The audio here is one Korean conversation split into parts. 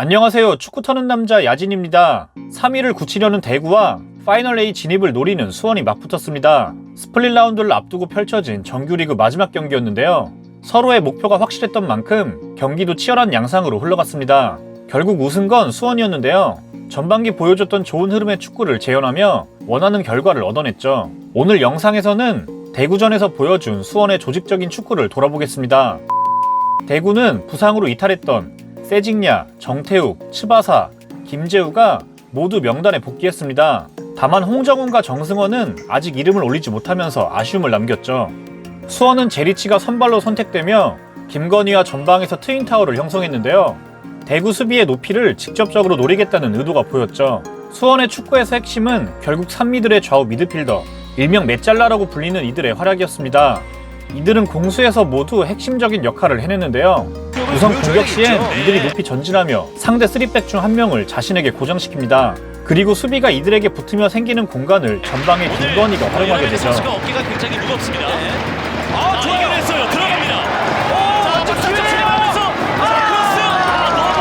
안녕하세요. 축구 터는 남자 야진입니다. 3위를 굳히려는 대구와 파이널 A 진입을 노리는 수원이 맞붙었습니다. 스플릿 라운드를 앞두고 펼쳐진 정규리그 마지막 경기였는데요. 서로의 목표가 확실했던 만큼 경기도 치열한 양상으로 흘러갔습니다. 결국 우승 건 수원이었는데요. 전반기 보여줬던 좋은 흐름의 축구를 재현하며 원하는 결과를 얻어냈죠. 오늘 영상에서는 대구전에서 보여준 수원의 조직적인 축구를 돌아보겠습니다. 대구는 부상으로 이탈했던 세징야, 정태욱, 츠바사, 김재우가 모두 명단에 복귀했습니다. 다만 홍정훈과 정승원은 아직 이름을 올리지 못하면서 아쉬움을 남겼죠. 수원은 제리치가 선발로 선택되며 김건희와 전방에서 트윈타워를 형성했는데요. 대구 수비의 높이를 직접적으로 노리겠다는 의도가 보였죠. 수원의 축구에서 핵심은 결국 산미들의 좌우 미드필더, 일명 메짤라라고 불리는 이들의 활약이었습니다. 이들은 공수에서 모두 핵심적인 역할을 해냈는데요. 우선 공격 시엔 이들이 높이 전진하며 상대 3백 중 한 명을 자신에게 고정시킵니다. 그리고 수비가 이들에게 붙으며 생기는 공간을 전방의 김건희가 활용하게 되죠. 어깨가 굉장히 무겁습니다. 아, 아, 좋아요. 들어갑니다. 오, 자, 크로스. 아, 너무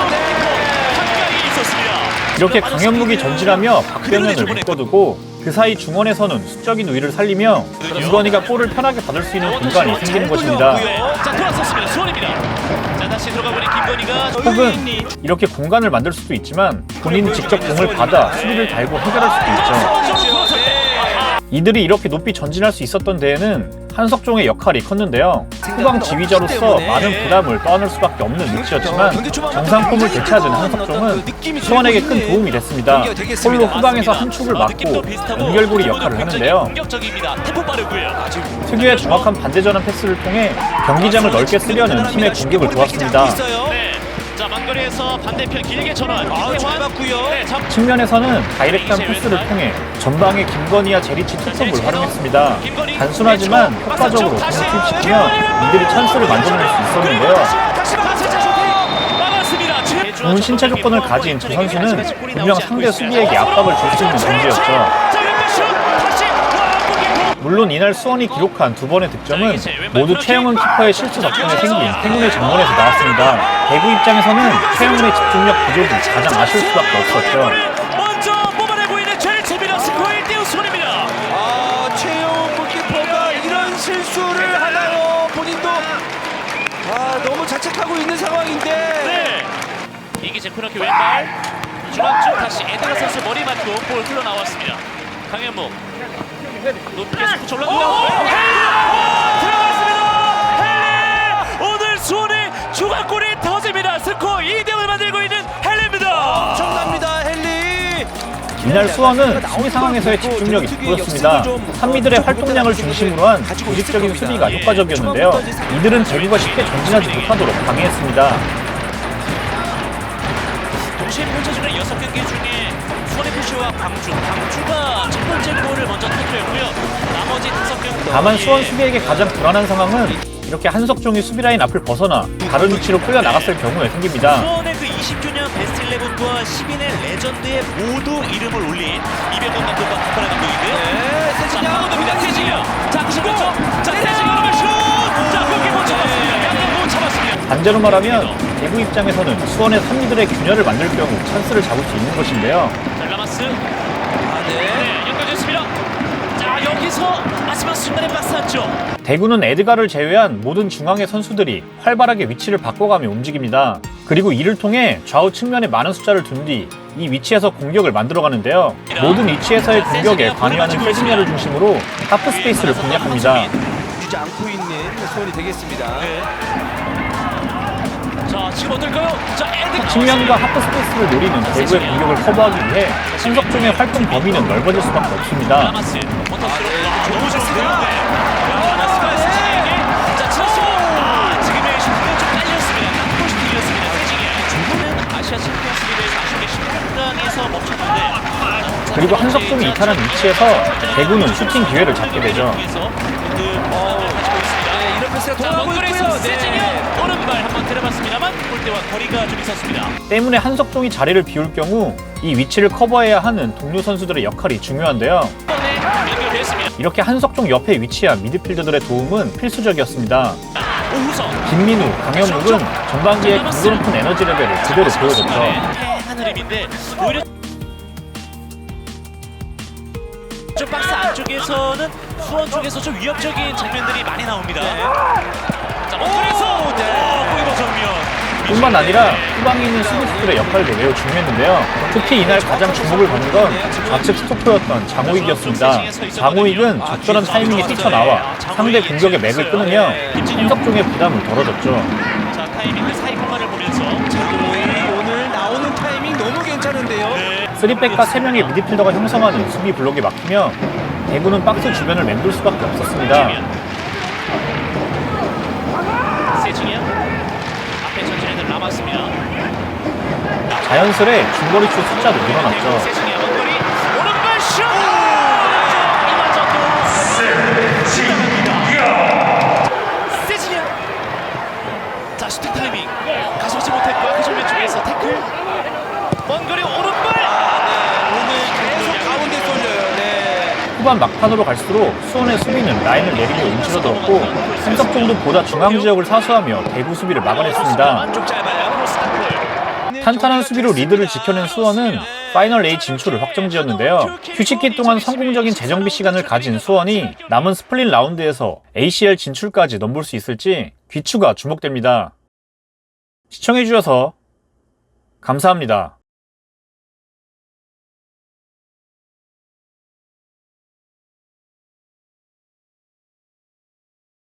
한가위 있었습니다. 이렇게 강현묵이. 전진하며 박병현을. 묶어두고 그 사이 중원에서는 수적인 우위를 살리며 김건희가 볼을 편하게 받을 수 있는 공간이 생기는 것입니다. 자, 돌아섰습니다. 수원입니다. 혹은 이렇게 공간을 만들 수도 있지만 본인이 직접 공을 받아 수비를 달고 해결할 수도 있죠. 이들이 이렇게 높이 전진할 수 있었던 데에는 한석종의 역할이 컸는데요. 후방 지휘자로서 많은 부담을 떠안을 수밖에 없는 위치였지만 정상 폼을 되찾은 한석종은 수원에게 큰 도움이 됐습니다. 홀로 후방에서 한 축을 막고 연결고리 역할을 하는데요. 빠르고요. 특유의 정확한 반대전환 패스를 통해 경기장을 넓게 쓰려는 팀의 공격을 도왔습니다. 네. 자, 만거리에서 반대편 길게 전환. 아, 잘 김태환. 봤고요. 네, 잡 측면에서는 다이렉트한 패스를 통해 전방의 김건희와 제리치 투톱을 활용했습니다. 단순하지만 효과적으로 공을 투입시키며 이들이 찬스를 만들어낼 수 있었는데요. 좋은 신체 조건을 가진 저 선수는 분명 상대 수비에게 압박을 줄 수 있는 존재였죠. 자, 왼발슛 다시 와, 골키퍼. 물론 이날 수원이 기록한 두 번의 득점은 모두 최영은 키퍼의 실수 덕분에 생긴 행운의 장면에서 나왔습니다. 대구 입장에서는 최영은의 집중력 부족이 가장 아쉬울 수밖에 없었죠. 먼저 뽑아내고 있는 제일체입니다. 스코어 1대1 수원입니다. 아, 최용 골키퍼가 이런 실수를 하나요? 본인도 아, 너무 자책하고 있는 상황인데. 네. 이기재 코너킥 왼발. 중앙쪽 다시 에드가 선수 머리 맞고 볼 흘러나왔습니다. 강현무. 높게 스포츠 올라가고 들어갔습니다. 헬레! 오늘 수원의 추가골이 터집니다. 스코어 2대0을 만들고 있는 헬레입니다. 엄청납니다, 헨리. 이날 수원은 수비 상황에서의 집중력이 돋보였습니다. 산미들의 활동량을 중심으로 한 조직적인 수비가 효과적이었는데요. 이들은 대구가 쉽게 전진하지 못하도록 방해했습니다. 동시에 펼쳐지는 6경기 중에 수원FC와 광주, 광주가 첫 번째 골을 먼저 터뜨렸고요. 나머지 5경기 다만 수원 수비에게 가장 불안한 상황은 이렇게 한석종이 수비 라인 앞을 벗어나 다른 위치로 끌려 나갔을 경우에 생깁니다. 수원의 그 20주년 베스트 11과 10인의 레전드에 모두 이름을 올린 이병헌 감독과 박하나 감독인데요. 네. 박하나 세진야. 자, 90점. 자, 세진야 오르면 슛! 자, 그렇게 못 잡았습니다. 양양 못 잡았습니다. 반대로 말하면 대구 입장에서는 수원의 산미들의 균열을 만들 경우 찬스를 잡을 수 있는 것인데요. 자, 라마스. 아, 네. 여기서 마지막 순간에 박스 한쪽. 대구는 에드가를 제외한 모든 중앙의 선수들이 활발하게 위치를 바꿔가며 움직입니다. 그리고 이를 통해 좌우 측면에 많은 숫자를 둔 뒤 이 위치에서 공격을 만들어가는데요. 모든 위치에서의 공격에 관여하는 세징야를 중심으로 하프 스페이스를 공략합니다. 주지 않고 있는 수원이 되겠습니다. 네. 자, 지금 어떨까요? 자, 에드 측면과 하프 스페이스를 노리는 대구의 공격을 커버하기 위해 신석종의 활동 범위는 넓어질 수밖에 없습니다. 라마스 그리고 한석종이 이탈한 위치에서 대구는 슈팅 기회를 잡게 되죠. 네, 네. 때문에 한석종이 자리를 비울 경우 이 위치를 커버해야 하는 동료 선수들의 역할이 중요한데요. 연결됐습니다. 이렇게 한석종 옆에 위치한 미드필더들의 도움은 필수적이었습니다. 김민우, 강현묵은 전반기에 강도 높은 에너지 레벨을 그대로 보여줬죠. 좀 박스 안쪽에서는 수원 쪽에서 좀 위협적인 장면들이 많이 나옵니다. 자, 원거리에서 네. 골키퍼 정면. 뿐만 아니라 후방에 있는 수비수들의 역할도 매우 중요했는데요. 특히 이날 가장 주목을 받는 건 좌측 스토퍼였던 장호익이었습니다. 장호익은 적절한 타이밍에 뛰쳐나와 상대 공격의 맥을 끊으며 함석종의 부담을 덜어줬죠. 자, 타이밍 그 사이 공간을 보면서 장호이 오늘 나오는 타이밍 너무 괜찮은데요. 네. 3백과 3명의 미드필더가 형성하는 수비 블록이 막히며 대구는 박스 주변을 맴돌 수밖에 없었습니다. 자연스레 중거리 슛 숫자도 늘어났죠. 세징의 원거리 오른발 슛. 이마저도 세징이야. 자 슈팅 타이밍 가져오지 못했고 그 정면 쪽에서 태클. 원거리 오른발. 오늘 계속 가운데 쏠려요. 네. 후반 막판으로 갈수록 수원의 수비는 라인을 내리며 움츠러들었고 삼석종도 보다 중앙 지역을 사수하며 대구 수비를 막아냈습니다. 탄탄한 수비로 리드를 지켜낸 수원은 파이널 A 진출을 확정지었는데요. 휴식기 동안 성공적인 재정비 시간을 가진 수원이 남은 스플릿 라운드에서 ACL 진출까지 넘볼 수 있을지 귀추가 주목됩니다. 시청해주셔서 감사합니다.